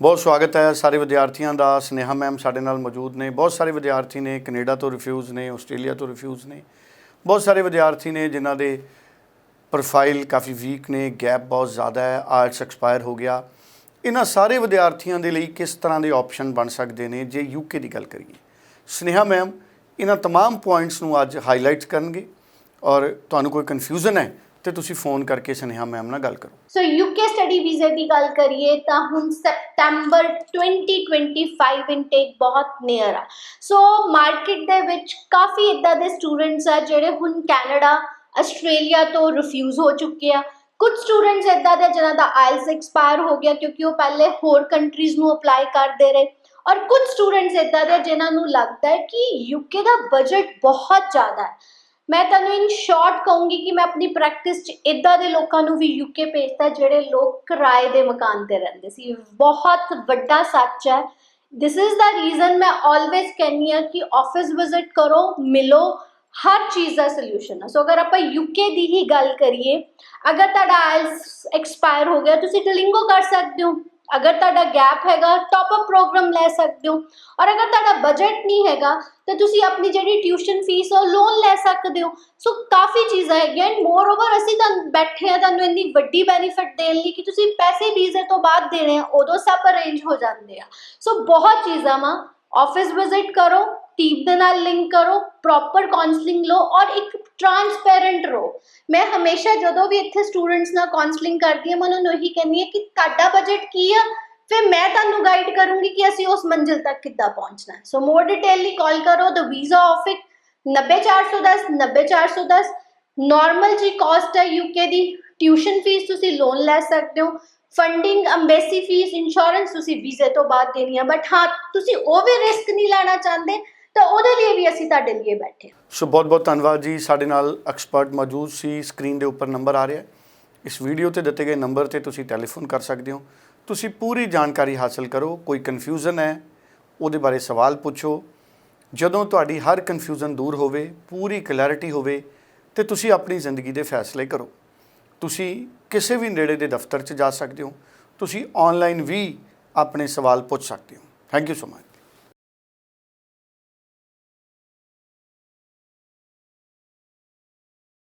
ਬਹੁਤ ਸਵਾਗਤ ਹੈ ਸਾਰੇ ਵਿਦਿਆਰਥੀਆਂ ਦਾ ਸਨੇਹਾ ਮੈਮ ਸਾਡੇ ਨਾਲ ਮੌਜੂਦ ਨੇ ਬਹੁਤ ਸਾਰੇ ਵਿਦਿਆਰਥੀ ਨੇ ਕੈਨੇਡਾ ਤੋਂ ਰਿਫਿਊਜ਼ ਨੇ ਆਸਟ੍ਰੇਲੀਆ ਤੋਂ ਰਿਫਿਊਜ਼ ਨੇ ਬਹੁਤ ਸਾਰੇ ਵਿਦਿਆਰਥੀ ਨੇ ਜਿਨ੍ਹਾਂ ਦੇ ਪ੍ਰੋਫਾਈਲ ਕਾਫੀ ਵੀਕ ਨੇ ਗੈਪ ਬਹੁਤ ਜ਼ਿਆਦਾ ਹੈ ਆਇਲਟਸ ਐਕਸਪਾਇਰ ਹੋ ਗਿਆ ਇਹਨਾਂ ਸਾਰੇ ਵਿਦਿਆਰਥੀਆਂ ਦੇ ਲਈ ਕਿਸ ਤਰ੍ਹਾਂ ਦੇ ਆਪਸ਼ਨ ਬਣ ਸਕਦੇ ਨੇ ਜੇ ਯੂਕੇ ਦੀ ਗੱਲ ਕਰੀਏ ਸਨੇਹਾ ਮੈਮ ਇਹਨਾਂ तमाम ਪੁਆਇੰਟਸ ਨੂੰ ਅੱਜ ਹਾਈਲਾਈਟ ਕਰਨਗੇ ਔਰ ਤੁਹਾਨੂੰ ਕੋਈ ਕਨਫਿਊਜ਼ਨ ਹੈ ਤੇ ਤੁਸੀਂ ਫੋਨ ਕਰਕੇ ਸਨੇਹਾ ਮੈਮ ਨਾਲ ਗੱਲ ਕਰੋ। ਸੋ ਯੂਕੇ ਸਟੱਡੀ ਵੀਜ਼ੇ ਦੀ ਗੱਲ ਕਰੀਏ ਤਾਂ ਹੁਣ ਸਪਟੈਂਬਰ 2025 ਇਨਟੇਕ ਬਹੁਤ ਨੀਅਰ ਆ। ਸੋ ਮਾਰਕੀਟ ਦੇ ਵਿੱਚ ਕਾਫੀ ਇਦਾਂ ਦੇ ਸਟੂਡੈਂਟਸ ਆ ਜਿਹੜੇ ਹੁਣ ਕੈਨੇਡਾ ਆਸਟ੍ਰੇਲੀਆ ਤੋਂ ਰਿਫਿਊਜ਼ ਹੋ ਚੁੱਕੇ ਆ। ਕੁਝ ਸਟੂਡੈਂਟਸ ਇਦਾਂ ਦੇ ਜਿਨ੍ਹਾਂ ਦਾ ਆਇਲਸ ਐਕਸਪਾਇਰ ਹੋ ਗਿਆ ਕਿਉਂਕਿ ਉਹ ਪਹਿਲੇ ਹੋਰ ਕੰਟਰੀਜ਼ ਨੂੰ ਅਪਲਾਈ ਕਰਦੇ ਰਹੇ। ਔਰ ਕੁਝ ਸਟੂਡੈਂਟਸ ਇਦਾਂ ਦੇ ਜਿਨ੍ਹਾਂ ਨੂੰ ਲੱਗਦਾ ਹੈ ਕਿ ਯੂਕੇ ਦਾ ਬਜਟ ਬਹੁਤ ਜ਼ਿਆਦਾ ਹੈ। ਮੈਂ ਤੁਹਾਨੂੰ ਇਨ ਸ਼ਾਰਟ ਕਹੂੰਗੀ ਕਿ ਮੈਂ ਆਪਣੀ ਪ੍ਰੈਕਟਿਸ 'ਚ ਇਦਾਂ ਦੇ ਲੋਕਾਂ ਨੂੰ ਵੀ ਯੂਕੇ ਭੇਜਦਾ ਜਿਹੜੇ ਲੋਕ ਕਿਰਾਏ ਦੇ ਮਕਾਨ ਤੇ ਰਹਿੰਦੇ ਸੀ। ਬਹੁਤ ਵੱਡਾ ਸੱਚ ਹੈ। ਦਿਸ ਇਜ਼ ਦਾ ਰੀਜ਼ਨ ਮੈਂ ਆਲਵੇਸ ਕਹਿੰਨੀ ਆ ਕਿ ਆਫਿਸ ਵਿਜ਼ਿਟ ਕਰੋ, ਮਿਲੋ, ਹਰ ਚੀਜ਼ ਦਾ ਸੋਲੂਸ਼ਨ ਹੈ। ਸੋ ਅਗਰ ਆਪਾਂ ਯੂਕੇ ਦੀ ਹੀ ਗੱਲ ਕਰੀਏ, ਅਗਰ ਤੁਹਾਡਾ ਆਇਲਸ ਐਕਸਪਾਇਰ ਹੋ ਗਿਆ, ਤੁਸੀਂ ਡਲਿੰਗੋ ਕਰ ਸਕਦੇ ਹੋ। ਅਗਰ ਤੁਹਾਡਾ ਗੈਪ ਹੈਗਾ ਟਾਪ ਅਪ ਪ੍ਰੋਗਰਾਮ ਲੈ ਸਕਦੇ ਹੋ। ਔਰ ਅਗਰ ਤੁਹਾਡਾ ਬਜਟ ਨਹੀਂ ਹੈਗਾ, ਤਾਂ ਤੁਸੀਂ ਆਪਣੀ ਜਿਹੜੀ ਟਿਊਸ਼ਨ ਫੀਸ ਉਹ ਲੋਨ ਲੈ ਸਕਦੇ ਹੋ। ਸੋ ਕਾਫੀ ਚੀਜ਼ਾਂ ਹੈਗੀਆਂ ਐਂਡ ਮੋਰ ਓਵਰ ਅਸੀਂ ਤਾਂ ਬੈਠੇ ਆ ਤੁਹਾਨੂੰ ਇੰਨੀ ਵੱਡੀ ਬੈਨੀਫਿਟ ਦੇਣ ਲਈ ਕਿ ਤੁਸੀਂ ਪੈਸੇ ਵੀਜ਼ੇ ਤੋਂ ਬਾਅਦ ਦੇਣੇ ਆ, ਉਦੋਂ ਸਭ ਅਰੇਂਜ ਹੋ ਜਾਂਦੇ ਆ। ਸੋ ਬਹੁਤ ਚੀਜ਼ਾਂ ਵਾ। ਆਫਿਸ ਵਿਜ਼ਿਟ ਕਰੋ ਟੀਮ ਦੇ ਨਾਲ ਲਿੰਕ ਕਰੋ ਪ੍ਰੋਪਰ ਕਾਉਂਸਲਿੰਗ ਲਓ ਔਰ ਇੱਕ ਟਰਾਂਸਪੇਰੈਂਟ ਰਹੋ। ਮੈਂ ਹਮੇਸ਼ਾ ਜਦੋਂ ਵੀ ਇੱਥੇ ਸਟੂਡੈਂਟਸ ਨਾਲ ਕਾਉਂਸਲਿੰਗ ਕਰਦੀ ਹਾਂ, ਮੈਂ ਉਹਨਾਂ ਨੂੰ ਇਹੀ ਕਹਿੰਦੀ ਹਾਂ ਕਿ ਤੁਹਾਡਾ ਬਜਟ ਕੀ ਆ? ਫਿਰ ਮੈਂ ਤੁਹਾਨੂੰ ਗਾਈਡ ਕਰੂੰਗੀ ਕਿ ਅਸੀਂ ਉਸ ਮੰਜ਼ਿਲ ਤੱਕ ਕਿੱਦਾਂ ਪਹੁੰਚਣਾ ਹੈ। ਸੋ ਮੋਰ ਡਿਟੇਲ ਲਈ ਕਾਲ ਕਰੋ ਦ ਵੀਜ਼ਾ ਆਫਿਸ 90410 90410 ਨਾਰਮਲ ਜੀ ਕਾਸਟ ਹੈ ਯੂਕੇ ਦੀ ਟਿਊਸ਼ਨ ਫੀਸ ਤੁਸੀਂ ਲੋਨ ਲੈ ਸਕਦੇ ਹੋ। ਫੰਡਿੰਗ ਅੰਬੈਸੀ ਫੀਸ ਇੰਸ਼ੋਰੈਂਸ ਤੁਸੀਂ ਵੀਜ਼ੇ ਤੋਂ ਬਾਅਦ ਦੇਣੀ ਆ। ਬਟ ਹਾਂ, ਤੁਸੀਂ ਉਹ ਵੀ ਰਿਸਕ ਨਹੀਂ ਲੈਣਾ ਚਾਹੁੰਦੇ ਤਾਂ ਉਹਦੇ ਲਈ ਵੀ ਅਸੀਂ ਤੁਹਾਡੇ ਲਈ ਬੈਠੇ ਹਾਂ। ਸੋ ਬਹੁਤ ਬਹੁਤ ਧੰਨਵਾਦ ਜੀ। ਸਾਡੇ ਨਾਲ ਐਕਸਪਰਟ ਮੌਜੂਦ ਸੀ। ਸਕਰੀਨ ਦੇ ਉੱਪਰ ਨੰਬਰ ਆ ਰਿਹਾ। ਇਸ ਵੀਡੀਓ ਤੇ ਦਿੱਤੇ ਗਏ ਨੰਬਰ ਤੇ ਤੁਸੀਂ ਟੈਲੀਫੋਨ ਕਰ ਸਕਦੇ ਹੋ। ਤੁਸੀਂ ਪੂਰੀ ਜਾਣਕਾਰੀ ਹਾਸਲ ਕਰੋ। ਕੋਈ ਕਨਫਿਊਜ਼ਨ ਹੈ, ਉਹਦੇ ਬਾਰੇ ਸਵਾਲ ਪੁੱਛੋ। ਜਦੋਂ ਤੁਹਾਡੀ ਹਰ ਕਨਫਿਊਜ਼ਨ ਦੂਰ ਹੋਵੇ, ਪੂਰੀ ਕਲੈਰਿਟੀ ਹੋਵੇ, ਤੇ ਤੁਸੀਂ ਆਪਣੀ ਜ਼ਿੰਦਗੀ ਦੇ ਫੈਸਲੇ ਕਰੋ। ਤੁਸੀਂ ਕਿਸੇ ਵੀ ਨੇੜੇ ਦੇ ਦਫ਼ਤਰ 'ਚ ਜਾ ਸਕਦੇ ਹੋ। ਤੁਸੀਂ ਆਨਲਾਈਨ ਵੀ ਆਪਣੇ ਸਵਾਲ ਪੁੱਛ ਸਕਦੇ ਹੋ। Thank you so much